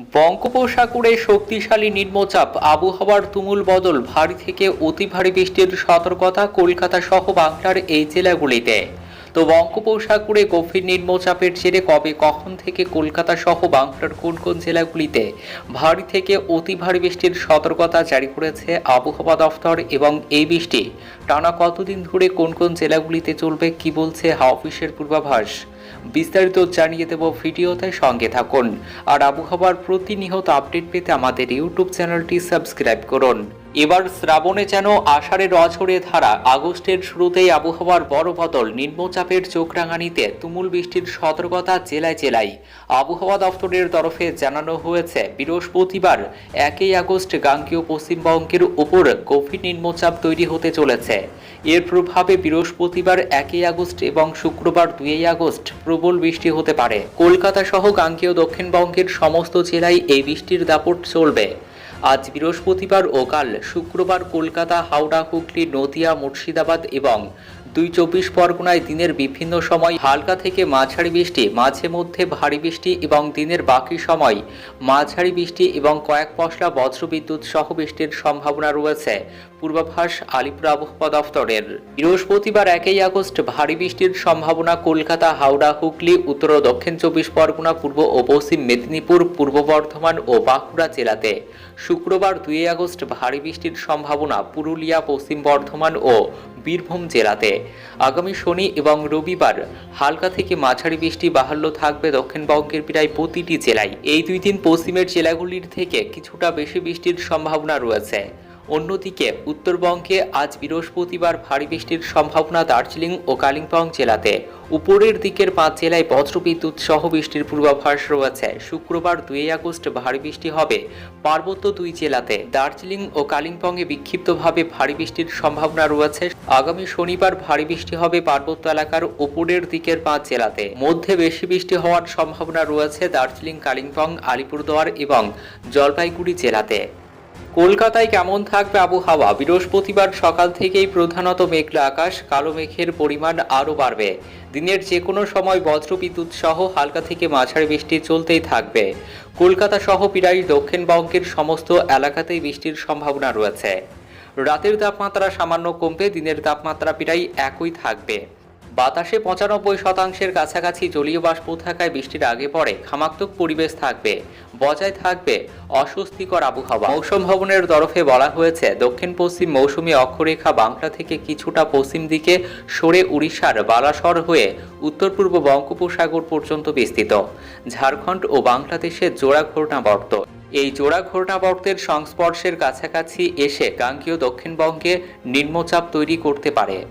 বঙ্গোপসাগরে শক্তিশালী নিম্নচাপ, আবহাওয়ার তুমুল বদল, ভারী থেকে অতি ভারী বৃষ্টির সতর্কতা কলকাতা সহ বাংলার এই জেলাগুলিতে। তো বঙ্গোপসাগরে গভীর নিম্নচাপের জেরে কবে, কখন থেকে কলকাতা সহ বাংলার কোন কোন জেলাগুলিতে ভারী থেকে অতি ভারী বৃষ্টির সতর্কতা জারি করেছে আবহাওয়া দফতর এবং এই বৃষ্টি? টানা কতদিন ধরে কোন কোন জেলাগুলিতে চলবে, কি বলছে হাওয়া অফিসের পূর্বাভাস? বিস্তারিত জানিয়ে দেব ভিডিওতে সঙ্গে থাকুন। আর আবহাওয়ার প্রতিনিয়ত আপডেট পেতে আমাদের ইউটিউব চ্যানেলটি সাবস্ক্রাইব করুন। এবার শ্রাবণে যেন আষাঢ়ের অঝরে ধারা, আগস্টের শুরুতেই আবহাওয়ার বড় বদল, নিম্নচাপের চোখরাঙানিতে তুমুল বৃষ্টির সতর্কতা জেলায় জেলায়। আবহাওয়া দফতরের তরফে জানানো হয়েছে, বৃহস্পতিবার একই আগস্ট গাঙ্গীয় পশ্চিমবঙ্গের উপর গভীর নিম্নচাপ তৈরি হতে চলেছে। এর প্রভাবে বৃহস্পতিবার একই আগস্ট এবং শুক্রবার দুই আগস্ট প্রবল বৃষ্টি হতে পারে। কলকাতা সহ গাঙ্গেয় দক্ষিণবঙ্গের সমস্ত জেলায় এই বৃষ্টির দাপট চলবে। আজ বৃহস্পতিবার ও কাল শুক্রবার কলকাতা হাওড়া হুগলি নদিয়া মুর্শিদাবাদ এবং দুই চব্বিশ পরগনায় দিনের বিভিন্ন সময় হালকা থেকে মাঝারি বৃষ্টি, মাঝে মধ্যে ভারী বৃষ্টি এবং দিনের বাকি সময় মাঝারি বৃষ্টি এবং কয়েক পশলা বজ্রবিদ্যুৎ সহ বৃষ্টির সম্ভাবনা রয়েছে। পূর্বাভাস আলিপুর আবহাওয়া দফতরের বৃহস্পতিবার একই আগস্ট ভারী বৃষ্টির সম্ভাবনা কলকাতা, হাওড়া, হুগলি, উত্তর ও দক্ষিণ চব্বিশ পরগনা, পূর্ব ও পশ্চিম মেদিনীপুর, পূর্ব বর্ধমান ও বাঁকুড়া জেলাতে। শুক্রবার দুই আগস্ট ভারী বৃষ্টির সম্ভাবনা পুরুলিয়া, পশ্চিম বর্ধমান ও বীরভূম জেলাতে। আগামী শনি এবং রবিবার হালকা থেকে মাঝারি বৃষ্টি বাহাল্য থাকবে দক্ষিণবঙ্গের প্রায় প্রতিটি জেলায়। এই দুই দিন পশ্চিমের জেলাগুলির থেকে কিছুটা বেশি বৃষ্টির সম্ভাবনা রয়েছে। অন্যদিকে, উত্তরবঙ্গে আজ বৃহস্পতিবার ভারী বৃষ্টির সম্ভাবনা দার্জিলিং ও কালিম্পং জেলাতে। উপরের দিকের পাঁচ জেলায় বজ্রবিদ্যুৎ সহ বৃষ্টির পূর্বাভাস রয়েছে। শুক্রবার দুই আগস্ট ভারী বৃষ্টি হবে পার্বত্য দুই জেলাতে। দার্জিলিং ও কালিম্পংয়ে বিক্ষিপ্তভাবে ভারী বৃষ্টির সম্ভাবনা রয়েছে। আগামী শনিবার ভারী বৃষ্টি হবে পার্বত্য এলাকার উপরের দিকের পাঁচ জেলাতে। মধ্যে বেশি বৃষ্টি হওয়ার সম্ভাবনা রয়েছে দার্জিলিং, কালিম্পং, আলিপুরদুয়ার এবং জলপাইগুড়ি জেলাতে। কলকাতায় কেমন থাকবে আবহাওয়া? বৃহস্পতিবার সকাল থেকেই প্রধানত মেঘলা আকাশ, কালো মেঘের পরিমাণ আরও বাড়বে। দিনের যে কোনো সময় বজ্রবিদ্যুৎ সহ হালকা থেকে মাঝারি বৃষ্টি চলতেই থাকবে। কলকাতা সহ প্রায় দক্ষিণবঙ্গের সমস্ত এলাকাতেই বৃষ্টির সম্ভাবনা রয়েছে। রাতের তাপমাত্রা সামান্য কমবে, দিনের তাপমাত্রা প্রায় একই থাকবে। বাতাসে পঁচানব্বই শতাংশের কাছাকাছি জলীয় বাষ্প থাকায় বৃষ্টির আগে পরে খামাক্তক পরিবেশ থাকবে, বজায় থাকবে অস্বস্তিকর আবহাওয়া। মৌসুম ভবনের তরফে বলা হয়েছে, দক্ষিণ পশ্চিম মৌসুমী অক্ষরেখা বাংলা থেকে কিছুটা পশ্চিম দিকে সরে উড়িষ্যার বালাসর হয়ে উত্তর পূর্ব বঙ্গোপসাগর পর্যন্ত বিস্তৃত। ঝাড়খণ্ড ও বাংলাদেশের জোড়া ঘূর্ণাবর্ত। এই জোড়া ঘূর্ণাবর্তের সংস্পর্শের কাছাকাছি এসে গাঙ্গীয় দক্ষিণবঙ্গে নিম্নচাপ তৈরি করতে পারে।